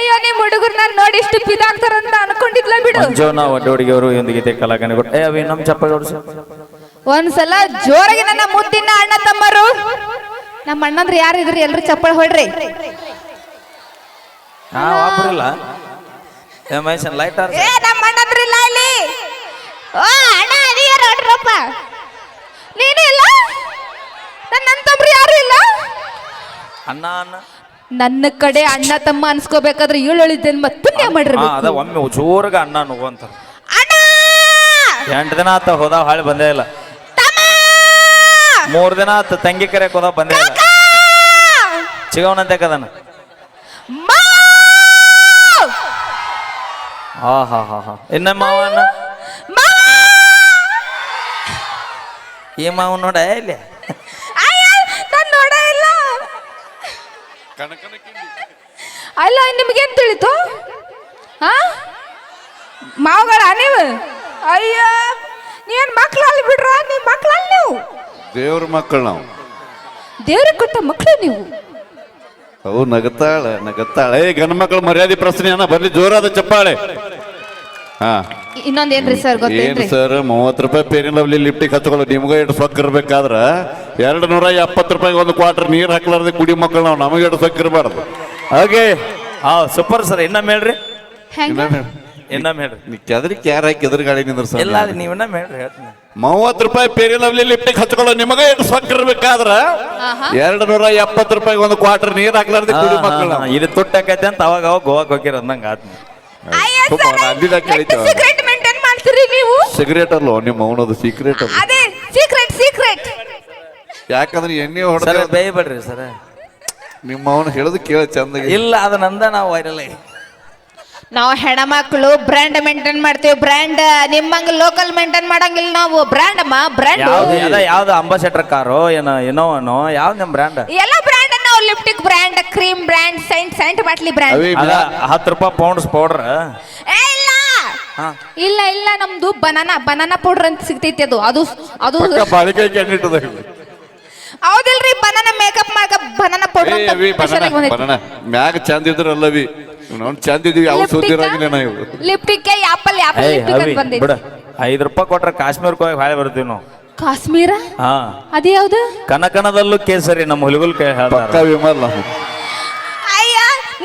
ಅಯ್ಯೋ ನಿಮ್ ಹುಡುಗರ್ನ ನೋಡಿ ಇಷ್ಟು ಪಿದಾಗ್ತಾರಂತ ಅನ್ಕೊಂಡಿದ್ಲ ಬಿಡು. ಜೋ ನಾವು ಅವರು ಒಂದು ಗೀತೆ ಕಲಾಕಣೆ ಕೊಟ್ಟು ಏ ಅವಿ ನಮ್ಮ ಚಪ್ಪಾಳೆ ಹೊಡ್ಸು ಒಂದ್ಸಲ ಜೋರಾಗಿ ನನ್ನ ಮುದ್ದಿನ ಅಣ್ಣ ತಮ್ಮರು. ನಮ್ಮ ಅಣ್ಣಂದ್ರೆ ಯಾರಿದ್ರಿ ಎಲ್ರು ಚಪ್ಪಳ ಹೊಡ್ರಿ. ಹಾ ಒಬ್ಬರಿಲ್ಲ ಏ ಮಹೇಶನ್ ಲೈಟ್ ಆರ್ ಏ ನಮ್ಮ ಅಣ್ಣಂದ್ರೆ ಇಲ್ಲ. ಇಲ್ಲಿ ಓ ಅಣ್ಣ ಅದೀಯ ನೋಡ್ರಪ್ಪ. ನೀನೇ ಇಲ್ಲ ನನ್ನ ಅಂತಂಬ್ರು ಯಾರು ಇಲ್ಲ? ಅಣ್ಣ ಅಣ್ಣ. ನನ್ನ ಕಡೆ ಅಣ್ಣ ತಮ್ಮ ಅನ್ಸ್ಕೋಬೇಕಾದ್ರೆ ಏಳೊಳಿದ್ದೇನ್ ಮತ್ ಪುಣ್ಯ ಹಾ ಮಾಡಿರ್ಬೇಕು. ಅದ ಒಮ್ಮೆ ಜೋರ್ಗ ಅಣ್ಣ ನುಗ್ಗು ಅಣ್ಣ! ಎಂಟು ದಿನ ಆತ ಹೋದ ಹಾಳೆ ಬಂದೇ ಇಲ್ಲ. ತಮ್ಮ! ಮೂರ್ ದಿನ ಆತ ತಂಗಿ ಕರೆ ಹೋದ ಬಂದೇ ಇಲ್ಲ. ಚಿಗವನಂತೆ ಕದನ. ಮಾವ್! ಹಾ ಹಾ ಹಾ ಹಾ. ಇನ್ನ ಮಾವ್! ಈ ಮಾವ ನೋಡ ಇಲ್ಲಿ ಅಯ್ಯ, ನಾನ್ ನೋಡೇ ಇಲ್ಲ ಅಲ್ಲ ನಿಮ್ಗೇನ್ ತಿಳಿತು? ಹಾ ಮಾವುಗಳ ನೀವು? ಅಯ್ಯ ನೀವೇನ್ ಮಕ್ಳಲ್ಲಿ ಬಿಡ್ರ? ನೀವ್ ಮಕ್ಳಲ್ಲಿ ನೀವು? ದೇವ್ರ ಮಕ್ಕಳು ನಾವು. ದೇವ್ರಿಗೆ ಕೊಟ್ಟ ಮಕ್ಕಳು ನೀವು? ಅವು ನಗತಾಳ ನಗತಾಳೆ. ಏ ಗಂಡ ಮಕ್ಕಳು ಮರ್ಯಾದೆ ಪ್ರಶ್ನೆ ಅನ್ನ ಬರ್ಲಿ ಜೋರಾದ ಚಪ್ಪಾಳೆ. ಹಾ. ಇನ್ನೊಂದೇನ್ರಿ ಸರ್ ಏನ್ ಗೊತ್ತೇನ್ರಿ ಸರ್ ಮೂವತ್ತು ರೂಪಾಯಿ ಪೇರಿನ ಲವ್ಲಿ ಲಿಫ್ಟ್ ಹಚ್ಕೊಳ್ಳೋ ನಿಮ್ಗೆ ಎಷ್ಟು ಸೊಕ್ಕ ಇರ್ಬೇಕಾದ್ರ ಎರಡು ನೂರ ಎಪ್ಪತ್ತು ರೂಪಾಯಿ ಒಂದು ಕ್ವಾರ್ಟರ್ ನೀರು ಹಾಕ್ಲಾರ್ದೆ ಕುಡಿ ಮಕ್ಕಳು ನಾವು. ನಮಗೆ ಎರಡು ಸೊಕ್ಕ ಇರಬಾರ್ದು. ಹಾಗೆ? ಹಾ ಸೂಪರ್ ಸರ್. ಇನ್ನೊಮ್ಮೆ ಹೇಳ್ರಿ. ಹೆಂಗ? ಇನ್ನೊಮ್ಮೆ ಹೇಳ್ರಿ. ನೀ ಕೆದರಿ ಕ್ಯಾರ ಹಾಕಿ ಎದುರು ಗಾಡಿ ನಿಂದ್ರ ನೀವು ಇನ್ನೊಮ್ಮೆ ಹೇಳ್ರಿ ಹೇಳ್ತೀನಿ. ಮೂವತ್ತು ರೂಪಾಯಿ ಪೇರಿ ಲವ್ಲಿ ಲಿಫ್ಟಿಗೆ ಹಚ್ಕೊಳ್ಳೋ ನಿಮಗೆ ಎಷ್ಟು ಸೊಕ್ಕ ಇರ್ಬೇಕಾದ್ರ ಆಹಾ. ಎರಡು ನೂರ ಎಪ್ಪತ್ತು ರೂಪಾಯಿ ಒಂದು ಕ್ವಾರ್ಟರ್ ನೀರು ಹಾಕ್ಲಾರ್ದೆ ಕುಡಿ ಮಕ್ಕಳು ನಾವು. ಇದು ತುಟ್ಟಾಕೈತೆ ಅಂತ ಅವಾಗ ಅವಾಗ ಗೋವಾಕ್ ಹೋಗಿರ ಅಂದಂಗ ಸೀಕ್ರೆಟ್ ಮೇಂಟೈನ್ ಮಾಡ್ತೀರಿ ನೀವು? ಸಿಗರೇಟ್ ಅಲ್ಲೋ ನಿಮ್ಮ ಅವನದು ಸೀಕ್ರೆಟ್ ಅಲ್ಲ. ಅದೇ ಸೀಕ್ರೆಟ್ ಸೀಕ್ರೆಟ್ ಯಾಕಂದ್ರೆ ಎಣ್ಣೆ ಸರ್ ಹೊಡೆದ ಬೇಯಬೇಡ್ರಿ ಸರ್. ನಿಮ್ಮ ಅವನು ಹೇಳೋದು ಕೇಳ ಚಂದ ಇಲ್ಲ ಅದು ನಂದ ನಾವು ವೈರಲ್ ನಾವು ಹೆಣ್ಮಕ್ಳು ಬ್ರ್ಯಾಂಡ್ ಮೇಂಟೈನ್ ಮಾಡ್ತೀವಿ. ಬ್ರ್ಯಾಂಡ್ ನಿಮ್ಮಂಗ ಲೋಕಲ್ ಮೇಂಟೈನ್ ಮಾಡಂಗಿಲ್ಲ ನಾವು. ಬ್ರ್ಯಾಂಡ್ ಅಮ್ಮ ಬ್ರ್ಯಾಂಡ್ ಯಾವ್ದು ಅದ ಯಾವ್ದು ಅಂಬಾಸೆಡರ್ ಕಾರು ಏನೋ ಇನೋವನೋ ಯಾವ್ದು ನಿಮ್ಮ ಬ್ರ್ಯಾಂಡ್ ಎಲ್ಲ ಬ್ರ್ಯಾಂಡ್ ನಾವು lipstick brand cream brand scent scent bottle brand ಹತ್ತು ರೂಪಾಯಿ ಪೌಂಡ್ಸ್ ಪೌಡ್ರ್ ಏ ಇಲ್ಲ! ಹಾ. ಇಲ್ಲ ಇಲ್ಲ ನಮ್ದು ಬನಾನಾ ಬನಾನಾ ಪೌಡರ್ ಅಂತ ಸಿಗ್ತೈತಿ ಅದು. ಅದು ಅದು ಪಕ್ಕ ಬಾಳಿಕೆ ಕೆಣ್ಣಿಟ್ಟದ ಹೌದಿಲ್ರಿ ಬನಾನಾ ಮೇಕಪ್ ಮಾಡಕ ಬನಾನಾ ಪೌಡರ್ ಅಂತ special ಆಗಿ ಬಂದೈತಿ. ಮ್ಯಾಗ ಚಂದ ಇದ್ರಲ್ಲವಿ ನಾವು ಚಂದ ಇದೀವಿ ಯಾವ ಸುದ್ದಿರಾಗಿಲ್ಲ ನಾವು. ಲಿಪ್ಟಿಕ್ ಆಪಲ್ ಆಪಲ್ ಏಯ್ ಲಿಪ್ಟಿಕ್ ಅವಿ ಅಂತ ಬಂದೈತಿ. ಬಿಡ. ಐದು ರೂಪಾಯಿ ಕೊಟ್ರೆ ಕಾಶ್ಮೀರಕ್ಕೆ ಹೋಗಿ ಹಾಳೆ ಬರ್ತೀವಿ ನಾವು. ಕಾಶ್ಮೀರ? ಹಾ. ಅದೇ ಯಾವ್ದು? ಕನಕನದಲ್ಲೂ ಕೇಸರಿ ನಮ್ಮ ಹುಲಿಗುಲ್ ಕೈ ಪಕ್ಕ ಹೇಳ್ತಾರ ವಿಮಲ್ ನಾವು. ಅಯ್ಯ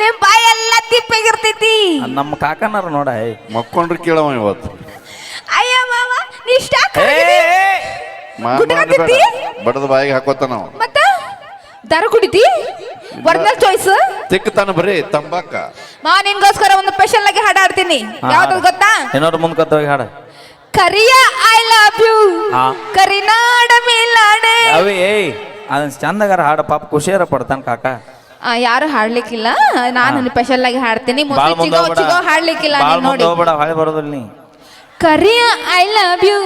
ನಿಮ್ ಬಾಯಿ ಎಲ್ಲ ತಿಪ್ಪಾಗಿರ್ತೈತಿ. ನಮ್ಮ ಕಾಕನಾರ ನೋಡ. ಮಕ್ಕೊಂಡ್ರೆ ಕೇಳವ ಇವತ್ತು. ಅಯ್ಯ ಮಾವ ನೀ ಇಷ್ಟ. ಬಡದ ಬಾಯಿಗೆ ಹಾಕೋತ ನಾವು ಮತ್ತ? ದರ ಕುಡಿತಿ ಒರಿಜಿನಲ್ ಚಾಯ್ಸ್ ತಿಕ್ಕತಾನ ಬರೀ ತಂಬಾಕ. ಮಾವ ನಿನ್ಗೋಸ್ಕರ ಒಂದು ಸ್ಪೆಷಲ್ ಆಗಿ ಹಾಡು ಹಾಡ್ತೀನಿ. ಯಾವ್ದು ಗೊತ್ತಾ? ಏನಾದ್ರು ಮುಂದ್ಕತ್ತ ಹೋಗಿ ಹಾಡ. ಕರಿಯ ಐ ಲವ್ ಯು ಹಾ. ಕರಿನಾಡ ಮೇಲಾಡೆ ಅವಿ ಏಯ್ ಅದನ್ನ ಚಂದಗಾರ ಹಾಡ ಪಾಪ ಖುಷಿಯಾರ ಪಡ್ತಾನ ಕಾಕ. ಆ, ಯಾರು ಹಾಡ್ಲಿಕ್ಕಿಲ್ಲ. ನಾನು ಸ್ಪೆಷಲ್ ಆಗಿ ಹಾಡ್ತೀನಿ. ಬಾಳ ಮುಸ್ಲಿ ಮುಂದೆ ಚಿಗೋ ಹೋಗ್ಬೇಡ ಚಿಗೋ ಹಾಡ್ಲಿಕ್ಕಿಲ್ಲ ಬಾಳ ನೀನ್ ಮುಂದೆ ನೋಡಿ. ಹೋಗ್ಬೇಡ ಹಾಳೆ ಬರೋದಿಲ್ಲ ನೀ. ಕರಿಯ ಐ ಲವ್ ಯು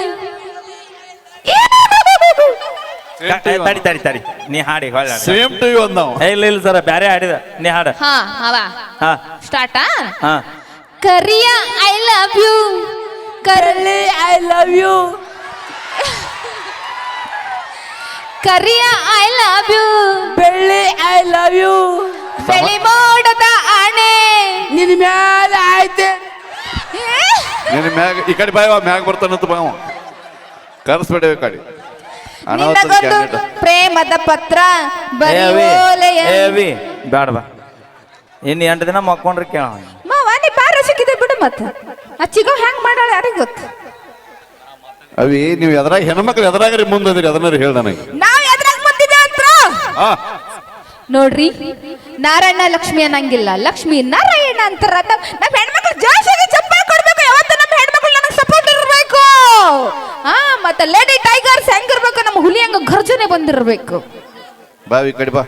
ತಡಿ ತಡಿ ತಡಿ. ನೀ ಹಾಡಿ ಹೊಳ್ಳಿ ಹಾಡು. ಸೇಮ್ ಟು ಯು ನಾವು ಏ, ಇಲ್ಲ ಇಲ್ಲ ಸರ್ ಬ್ಯಾರೆ ಹಾಡಿದ. ನೀ ಹಾಡ. ಹಾ ಅವ ಹಾ. ಸ್ಟಾರ್ಟಾ ಹಾ. ಕರಿಯ ಐ ಲವ್ ಯು ಕರಲಿ ಐ ಲವ್ ಯು ಕರಿಯ ಐ ಲವ್ ಯು ಬೆಳ್ಳಿ ಐ ಲವ್ ಯು ಬೆಳಿ ಮೋಡದ ಆಣೆ. ನಿನ್ ಮ್ಯಾಲ ಆಯ್ತೆ. ನಿನ್ನ ಮ್ಯಾಗ ಈ ಕಡೆ ಬಾಯವ ಮ್ಯಾಗ ಬರ್ತಾನಂತ ಬಾವ ಕರ್ಸ್ಬೇಡ ಈ ಕಡೆ. ಅನಾಹುತ ನಿನಗೊಂದು ಕ್ಯಾಂಡಿಡೇಟ್ ಪ್ರೇಮದ ಪತ್ರ ಬರೆಯೋಲೆಯ ಏ ಅವಿ ಬಾ ಇನ್ನು ಎಂಟು ದಿನ ಮಕ್ಕೊಂಡ್ರೆ ಕೇಳ ಮಾವ ನೀ ಬಾರ ಸಿಕ್ಕಿದೆ ಬಿಡು ಮತ್ತ. ಆ ಚಿಗೋ ಹೆಂಗ್ ಮಾಡಾಳ ಯಾರಿಗ್ ಗೊತ್ತು? ಅವಿ ನೀವು ಎದ್ರಾಗ ಹೆಣ್ಮಕ್ಳು ಎದ್ರಾಗ್ರಿ ಮುಂದದಿರಿ ಅದನ್ನ ಹೇಳ ನನಗೆ ನಾವ್ ಎದ್ರಾಗ ಬಂದಿದೆ ಅಂತ ಆ ನೋಡ್ರಿ ನಾರಾಯಣ ಲಕ್ಷ್ಮಿ ಅನ್ನಂಗಿಲ್ಲ. ಲಕ್ಷ್ಮಿ ನಾರಾಯಣ ಅಂತಾರ ನಮ್ ನಮ್ ಹೆಣ್ಮಕ್ಳು ಜಾಸ್ತಿ ಚಪ್ಪಲ್ ಕೊಡ್ಬೇಕು. ಯಾವತ್ತು ನಮ್ಮ ಹೆಣ್ಮಕ್ಳು ನನಗೆ ಸಪೋರ್ಟ್ ಇರಬೇಕು. ಹಾ ಮತ್ತೆ ಲೇಡಿ ಟೈಗರ್ಸ್ ಹೆಂಗಿರ್ಬೇಕು ನಮ್ಮ ಹುಲಿ ಹಂಗ ಗರ್ಜನೆ ಬಂದಿರ್ಬೇಕು. ಬಾ ಈ ಕಡೆ ಬಾ.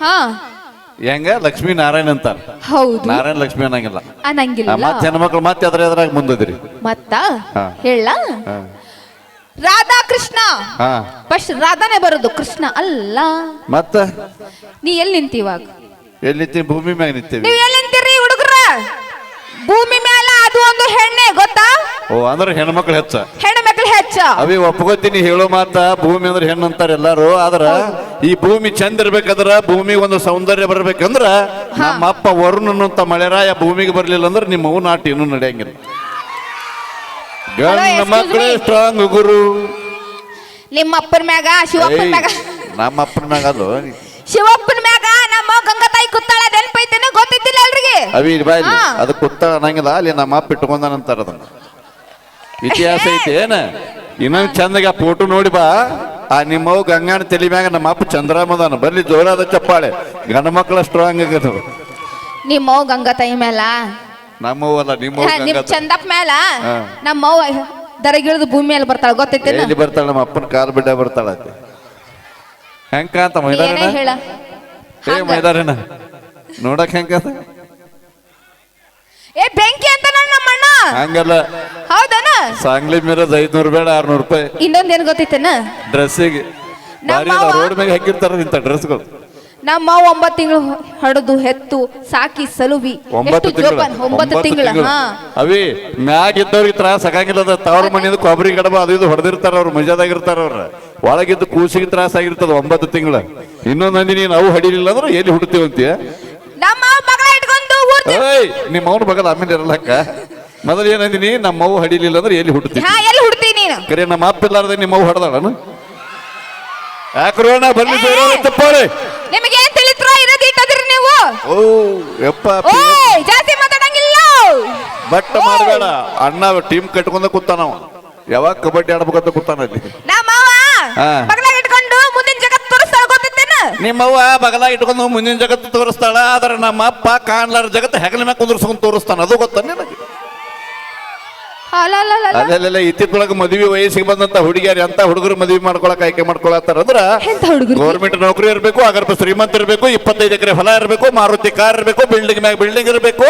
ಹಾ. ಹೆಂಗ? ಲಕ್ಷ್ಮೀ ನಾರಾಯಣ ಅಂತಾರ ಹೌದು. ನಾರಾಯಣ ಲಕ್ಷ್ಮಿ ಅನ್ನಂಗಿಲ್ಲ. ಅನ್ನಂಗಿಲ್ಲ. ಮತ್ತೆ ಹೆಣ್ಮಕ್ಳು ಮತ್ತೆ ಅದ್ರ ಎದ್ರಾಗ ಮುಂದದ್ರಿ. ಮತ್ತ. ಹೇಳ. ರಾಧಾ ಕೃಷ್ಣ ಹಾ. ಫಸ್ಟ್ ರಾಧಾನೇ ಬರೋದು ಕೃಷ್ಣ ಅಲ್ಲ. ಮತ್ತ? ನೀ ಎಲ್ಲಿ ನಿಂತಿ ಇವಾಗ? ಎಲ್ಲಿ ನಿಂತೀವಿ ಭೂಮಿ ಮ್ಯಾಗ ನಿಂತೀವಿ. ನೀವ್ ಎಲ್ಲಿ ನಿಂತೀರಿ ಹುಡುಗ್ರ? ಭೂಮಿ ಮ್ಯಾಲ ಅದು ಒಂದು ಹೆಣ್ಣೆ ಗೊತ್ತಾ? ಓ ಅಂದ್ರೆ ಹೆಣ್ಮಕ್ಳು ಹೆಚ್ಚ. ಹೆಣ್ಣು ಹೆಣ್ಮಕ್ಳು ಹೆಚ್ಚ. ಅವಿ ಒಪ್ಕೋತೀನಿ ಹೇಳೋ ಮಾತ. ಭೂಮಿ ಅಂದ್ರೆ ಹೆಣ್ಣು ಅಂತಾರೆ ಎಲ್ಲಾರು. ಆದ್ರ ಈ ಭೂಮಿ ಚಂದ ಇರ್ಬೇಕಂದ್ರ ಭೂಮಿ ಒಂದು ಸೌಂದರ್ಯ ಬರ್ಬೇಕಂದ್ರ ನಮ್ಮ ಅಪ್ಪ ವರುಣನು ಅಂತ ಮಳೆರಾಯ ಭೂಮಿಗೆ ಬರ್ಲಿಲ್ಲ ಅಂದ್ರೆ ನಿಮ್ಮ ಅವು ನಾಟಿ ಇನ್ನೂ ನಡೆಯಂಗಿಲ್ಲ. ಗಂಡ ಮಕ್ಕಳೇ ಸ್ಟ್ರಾಂಗ್ ಗುರು. ನಿಮ್ಮ ಅಪ್ಪನ ಮ್ಯಾಗ ಶಿವಪ್ಪನ ಮ್ಯಾಗ. ನಮ್ಮ ಅಪ್ಪನ ಮ್ಯಾಗ ಅದು. ಶಿವಪ್ಪನ ಮ್ಯಾಗ ನಮ್ಮ ಗಂಗತಾಯಿ ಕುತ್ತಾಳ ನೆನಪೈತೇನೆ ಗೊತ್ತಿದ್ದಿಲ್ಲ ಅಲ್ರಿಗೆ ಅವಿ ಬಾಯ್ ಅದು ಕುತ್ತ ಅನ್ನಂಗಿಲ್ಲ ಅಲ್ಲಿ ನಮ್ಮ ಅಪ್ಪ ಇಟ್ಕೊಂಡಾನಂತಾರ ಅದನ್ನ. ಇತಿಹಾಸ ಐತಿ ಏನ? ಇನ್ನೊಂದು ಚಂದಗ ಫೋಟೋ ನೋಡಿ ಬಾ. ಆ ನಿಮ್ಮ ಗಂಗಾನ ತಲೆ ಮ್ಯಾಗ ನಮ್ಮ ಅಪ್ಪ ಚಂದ್ರಾಮದಾನ ಬರ್ಲಿ ಜೋರಾದ ಚಪ್ಪಾಳೆ. ಗಂಡ ಮಕ್ಕಳ ಸ್ಟ್ರಾಂಗ್ ಆಗದು. ಗಂಗಾ ತಾಯಿ ಮೇಲ ನಮ್ಮವ್ ಅಲ್ಲ ನಿಮ್ಮವ್ ಹಾ, ನಿಮ್ ಚಂದಪ್ಪ ಮೇಲ ನಮ್ಮವ್ವ ನಮ್ಮ ದರಗಿಳಿದು ಭೂಮಿ ಮೇಲೆ ಬರ್ತಾಳ ಗೊತ್ತೈತೇನ ಎಲ್ಲಿ ಬರ್ತಾಳ ನಮ್ಮ ಅಪ್ಪನ ಕಾಲ್ ಬಿಡ್ಡ ಬರ್ತಾಳ ಆಕೆ. ಹೆಂಗ್ ಕಾಂತ ಏನೇ ಮೈದಾನ ಹೇಳ. ಏ ಮೈದಾನ ನೋಡಕ್ ಹೆಂಗ ಏ ಬೆಂಕಿ ಅಂತ ನಮ್ಮ ಅಣ್ಣ ಹಂಗಲ್ಲ. ಹೌದನ? ಸಾಂಗ್ಲಿ ಮೀರದ್ ಐದ್ನೂರು ಬೇಡ ಆರ್ನೂರು ರೂಪಾಯಿ. ಇನ್ನೊಂದೇನ್ ಗೊತ್ತೈತೇನ? ಡ್ರೆಸ್ಸಿಗೆ. ಭಾರಿ ನಮ್ಮವ್ವ- ರೋಡ್ ಮ್ಯಾಗ ಹಾಕಿರ್ತಾರ ಇಂಥ ಡ್ರೆಸ್ಗಳು. ನಮ್ಮ ಒಂಬತ್ತು ತಿಂಗಳು ಹಡದು ಹೆತ್ತು ಸಾಕಿ ಸಲುವಿ. ಒಂಬತ್ತು ಎಷ್ಟು ತಿಂಗಳು ಜೋಪಾನ ಒಂಬತ್ತು ತಿಂಗಳ? ಹಾ. ಅವಿ ಮ್ಯಾಗ ಇದ್ದವ್ರಿಗೆ ತ್ರಾಸ ಆಗಂಗಿಲ್ಲ ಅದ. ತವ್ರ ಮನೆಯಿಂದ ಕೊಬ್ಬರಿ ಗಡಬ ಅದು ಇದು ಹೊಡೆದಿರ್ತಾರ ಅವ್ರು ಮಜಾದಾಗಿರ್ತಾರ ಅವ್ರ. ಒಳಗಿದ್ದು ಕೂಸಿಗೆ ತ್ರಾಸ ಆಗಿರ್ತದ ಒಂಬತ್ತು ತಿಂಗಳು. ಇನ್ನೊಂದ್ ನಂದಿ ನೀನು ಅವು ಹಡಿಲಿಲ್ಲ ಅಂದ್ರೆ ಎಲ್ಲಿ ಹುಡ್ತೀವಿ ಅಂತೀಯ? ನಮ್ಮ ಅವ್ವ ಮಗಳ ಇಟ್ಕೊಂಡು ಊರ್ ತಿ- ಏಯ್ ನಿಮ್ಮ ಅವನ ಬಗ್ಗೆ ಆಮೇಲೆ ಇರಲಕ್ಕ ಮೊದಲು ಏನಂದಿನಿ ನಮ್ಮ ಅವು ಹಡಿಲಿಲ್ಲ ಅಂದ್ರೆ ಎಲ್ಲಿ ಹುಡ್ತೀವಿ ಹಾ ಎಲ್ಲಿ ಹುಡ್ತಿ ನೀನು? ಕರೆ ನಮ್ಮ ಅಪ್ಪ ಇಲ್ಲಾರ್ದೆ ನಿಮ್ಮ ಅವು ಹೊಡೆದಾಳನು? ಯಾಕ್ರೋಣ ಬರ್ಲಿ ಬೇರೆ ತಪ್ಪಾಳೆ ನಿಮಗೆ ಏನ್ ತಿಳಿತ್ರೋ ಇರೋದು ಇಟ್ಟದ್ರಿ ನೀವು? ಓ ಯಪ್ಪ ಓಯ್ ಜಾಸ್ತಿ ಮಾತಾಡಂಗಿಲ್ಲ ಬಟ್ ಮಾಡಬೇಡ. ಅಣ್ಣ ಟೀಮ್ ಕಟ್ಕೊಂಡ ಕೂತಾನವ ಯಾವಾಗ ಕಬಡ್ಡಿ ಆಡ್ಬೇಕಂತ ಕೂತಾನ ಅಲ್ಲಿ. ನಮ್ಮ ಅವ್ವ ಹಾ. ಇಟ್ಕೊಂಡು ಮುಂದಿನ ಜಗತ್ ತೋರಿಸ್ತಾಳ ಗೊತ್ತಿದ್ದೇನ ನಿಮ್ಮವ್ವ ಬಗಲ ಇಟ್ಕೊಂಡು ಮುಂದಿನ ಜಗತ್ತು ತೋರಿಸ್ತಾಳ ಆದ್ರೆ ನಮ್ಮ ಅಪ್ಪ ಕಾಣ್ಲಾರ ಜಗತ್ತು ಹೆಗಲ ಮ್ಯಾಗ ಕುಂದ್ರಸ್ಕೊಂಡು ತೋರಿಸ್ತಾನ. ಅದು ಗೊತ್ತ ನಿನಗೆ? ಅಲ್ಲೆಲ್ಲ ಇತ್ತಿತ್ತೊಳಗೆ ಮದುವೆ ವಯಸ್ಸಿಗೆ ಬಂದಂತ ಹುಡುಗಿಯರು ಎಂತ ಹುಡುಗರು ಮದುವೆ ಮಾಡ್ಕೊಳಕ್ ಆಯ್ಕೆ ಮಾಡ್ಕೊಳತ್ತಾರ ಅಂದ್ರ ಎಂತ ಹುಡುಗರು? ಗೌರ್ಮೆಂಟ್ ನೌಕರಿ ಇರಬೇಕು ಅಗರ್ಭ ಶ್ರೀಮಂತ ಇರಬೇಕು ಇಪ್ಪತ್ತೈದು ಎಕರೆ ಹೊಲ ಇರಬೇಕು ಮಾರುತಿ ಕಾರ್ ಇರಬೇಕು ಬಿಲ್ಡಿಂಗ್ ಮ್ಯಾಗ ಬಿಲ್ಡಿಂಗ್ ಇರಬೇಕು.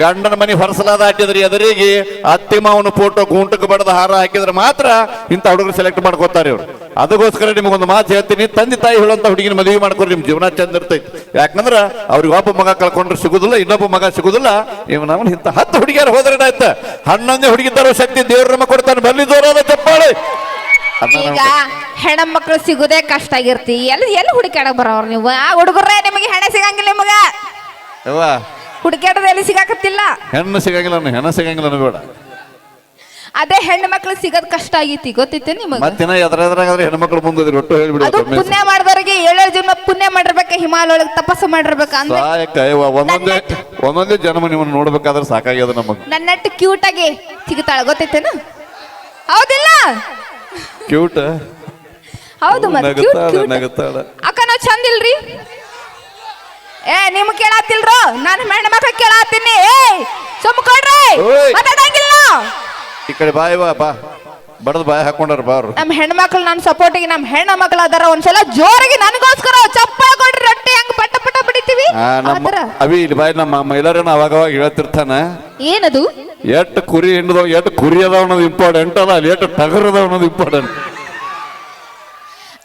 ಗಂಡನ ಮನೆ ಹೊರಸಲಾದ ಹಾಕಿದ್ರಿ ಎದುರಿಗೆ ಅತ್ತಿಮಾವನ ಫೋಟೋ ಗುಂಟಕ್ಕೆ ಬಡದ ಹಾರ ಹಾಕಿದ್ರೆ ಮಾತ್ರ ಇಂಥ ಹುಡುಗರು ಸೆಲೆಕ್ಟ್ ಮಾಡ್ಕೋತಾರೆ ಇವ್ರು. ಅದಕ್ಕೋಸ್ಕರ ನಿಮಗೊಂದು ಮಾತು ಹೇಳ್ತೀನಿ. ತಂದೆ ತಾಯಿ ಹೇಳುವಂತ ಹುಡುಗಿನ ಮದುವೆ ಮಾಡ್ಕೊರಿ ನಿಮ್ ಜೀವನ ಚಂದ ಇರ್ತೈತಿ. ಯಾಕಂದ್ರ ಅವ್ರಿಗೆ ಒಬ್ಬ ಮಗ ಕಳ್ಕೊಂಡ್ರೆ ಸಿಗುದಿಲ್ಲ ಇನ್ನೊಬ್ಬ ಮಗ ಸಿಗುದಿಲ್ಲ. ಇವ್ ನಮ್ಮನ್ನ ಇಂಥ ಹತ್ತು ಹುಡುಗಿಯರು ಹೋದ್ರೆ ಆಯ್ತ ಹನ್ನೊಂದೇ ಹುಡುಗಿ ತರೋ ಶಕ್ತಿ ದೇವ್ರ ನಮ್ಮ ಕೊಡ್ತಾನೆ. ಬಲ್ಲಿ ಜೋರಾದ ಚಪ್ಪಾಳೆ. ಈಗ ಹೆಣ್ಮಕ್ಳು ಸಿಗುದೇ ಕಷ್ಟ ಆಗಿರ್ತಿ. ಎಲ್ಲಿ ಎಲ್ಲಿ ಹುಡುಕಾಡಕ್ ಬರೋರು ನೀವು? ಆ ಹುಡುಗರೇ ನಿಮಗೆ ಹೆಣ ಸಿಗಂಗಿಲ್ಲ ನಿಮಗ. ಹುಡುಕಾಡದ ಎಲ್ಲಿ ಸಿಗಾಕತ್ತಿಲ್ಲ? ಹೆಣ್ಣು ಸಿಗಂಗಿಲ್ಲ ಹೆಣ ಸಿಗಂಗಿಲ್ಲ ಬೇಡ. ಅದೇ ಹೆಣ್ಣು ಮಕ್ಳು ಸಿಗೋದ್ ಕಷ್ಟ ಆಗೈತಿ ಗೊತ್ತೈತೆ ನಿಮಗ? ಮತ್ತಿನ ಎದ್ರಾದ್ರೆ ಹೆಣ್ಮಕ್ಳು ಬಂದಿದ್ರು ಒಟ್ಟು ಹೇಳ್ಬಿಡಿ ಅದು ಪುಣ್ಯ ಮಾಡಿದವರಿಗೆ ಏಳೇಳು ಜನ್ಮ ಪುಣ್ಯ ಮಾಡಿರ್ಬೇಕು ಹಿಮಾಲಯ ಒಳಗೆ ತಪಸ್ಸು ಮಾಡಿರ್ಬೇಕ ಅಂದ್ರೆ ಸಹಾಯಕ ಯವ್ವ, ಒಂದೊಂದೇ ಒಂದೊಂದೇ ಜನ್ಮ ನಿಮ್ಮನ್ನ ನೋಡ್ಬೇಕಾದ್ರೆ ಸಾಕಾಗ್ಯದ ನಮಗ್. ನನ್ನಟ್ಟು ಕ್ಯೂಟ್ ಆಗಿ ಸಿಗುತ್ತಾಳ ಗೊತ್ತೈತೇನು? ಹೌದಿಲ್ಲ? ಕ್ಯೂಟ್ ಹೌದು ಮತ್ತೆ ನಗುತ್ತಾಳ ಕ್ಯೂಟ್ ನಗುತ್ತಾಳ. ಅಕ್ಕ ನಾವ್ ಚಂದ ಇಲ್ರಿ ಏ ನಿಮ್ ಕೇಳಾತಿಲ್ರೋ? ನಾನು ಹೆಣ್ಣು ಮಕ್ಳು ಕೇಳಾತೀನಿ. ಏ ಸುಮ್ ಕೊಡ್ರಿ. ಓಯ್. ಮಾತಾಡಂಗಿಲ್ಲ. ಈ ಕಡೆ ಬಾಯ್ ಬಾ ಬಾ. ಬಡದ್ ಬಾಯ್ ಹಾಕೊಂಡಾರ ಬಾ ಅವ್ರು. ನಮ್ ಹೆಣ್ಮಕ್ಳು ನನ್ನ ಸಪೋರ್ಟಿಗೆ ನಮ್ ಹೆಣ್ಣ ಮಕ್ಳು ಅದಾರ ಒಂದ್ಸಲ ಜೋರಾಗಿ ನನಗೋಸ್ಕರ ಚಪ್ಪಲ್ ಕೊಡ್ರಿ ರೊಟ್ಟಿ ಹಂಗ ಪಟ ಪಟ ಬಿಡಿತೀವಿ? ಆ, ನಮ್ಮ ಆತರ. ಅವಿ ಇಲ್ಲಿ ಬಾಯ್ ನಮ್ಮ ಮೈಲಾರನ ಅವಾಗ ಅವಾಗ ಹೇಳ್ತಿರ್ತಾನ. ಏನದು? ಎಟ್ ಕುರಿ ಹಿಂಡದವ್ ಎಟ್ ಕುರಿ ಅದಾವ ಅನ್ನೋದು ಇಂಪಾರ್ಟೆಂಟ್ ಅದ ಅಲ್ಲಿ ಎಟ್ ಟಗರ್ ಅದಾವ ಅನ್ನೋದು ಇಂಪಾರ್ಟೆಂಟ್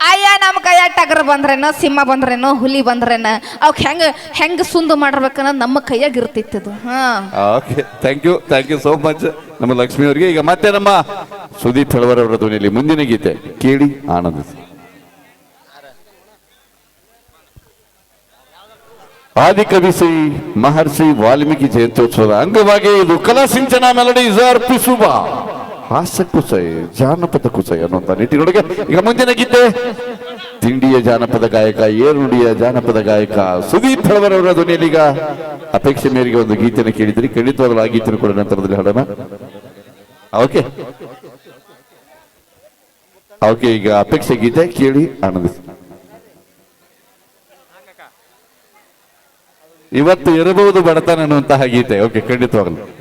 ಅಯ್ಯ ನಮ್ಮ ಕೈಯ ಟಗರ್ ಬಂದ್ರೇನೋ ಸಿಂಹ ಬಂದ್ರೇನೋ ಹುಲಿ ಬಂದ್ರೇನ ಅವ್ಕೆ ಹೆಂಗ ಹೆಂಗ ಸುಂದು ಮಾಡಿರ್ಬೇಕನ್ನೋದು ನಮ್ಮ ಕೈಯಾಗ ಇರ್ತಿತ್ತು ಹಾ. Okay thank you thank you so much ನಮ್ಮ ಲಕ್ಷ್ಮಿ ಅವರಿಗೆ. ಈಗ ಮತ್ತೆ ನಮ್ಮ ಸುದೀಪ್ ಹೆಳವರ್ ಅವರ ಧ್ವನಿಯಲ್ಲಿ ಮುಂದಿನ ಗೀತೆ ಕೇಳಿ ಆನಂದಿಸಿ. ಆದಿಕವಿ ಶ್ರೀ ಮಹರ್ಷಿ ವಾಲ್ಮೀಕಿ ಜಯಂತ್ಯೋತ್ಸವದ ಅಂಗವಾಗಿ ಇದು ಕಲಾ ಸಿಂಚನ ಮೆಲಡೀಸ್ ಅರ್ಪಿಸುವ ಹಾಸ್ಯ ಕುಸೈ, ಜಾನಪದ ಕುಸೈ ಅನ್ನುವಂತ ನಿಟ್ಟಿನೊಳಗೆ ಈಗ ಮುಂದಿನ ಗೀತೆ ತಿಂಡಿಯ ಜಾನಪದ ಗಾಯಕ ಏರುಡಿಯ ಜಾನಪದ ಗಾಯಕ ಸುದೀಪ್ ಹಳವರವರ ಅವರ ಧ್ವನಿಯಲ್ಲಿ ಈಗ ಅಪೇಕ್ಷೆ ಮೇರೆಗೆ ಒಂದು ಗೀತೆಯನ್ನು ಕೇಳಿದ್ರಿ. ಖಂಡಿತವಾಗಲೂ ಆ ಗೀತೆಯನ್ನು ಕೂಡ ನಂತರದಲ್ಲಿ ಹಾಡೋಣ. ಓಕೆ. ಓಕೆ, ಈಗ ಅಪೇಕ್ಷೆ ಗೀತೆ ಕೇಳಿ ಆನಂದಿಸಿ. ಇವತ್ತು ಇರಬಹುದು ಬಡತನ ಅನ್ನುವಂತಹ ಗೀತೆ. ಓಕೆ, ಖಂಡಿತವಾಗಲು.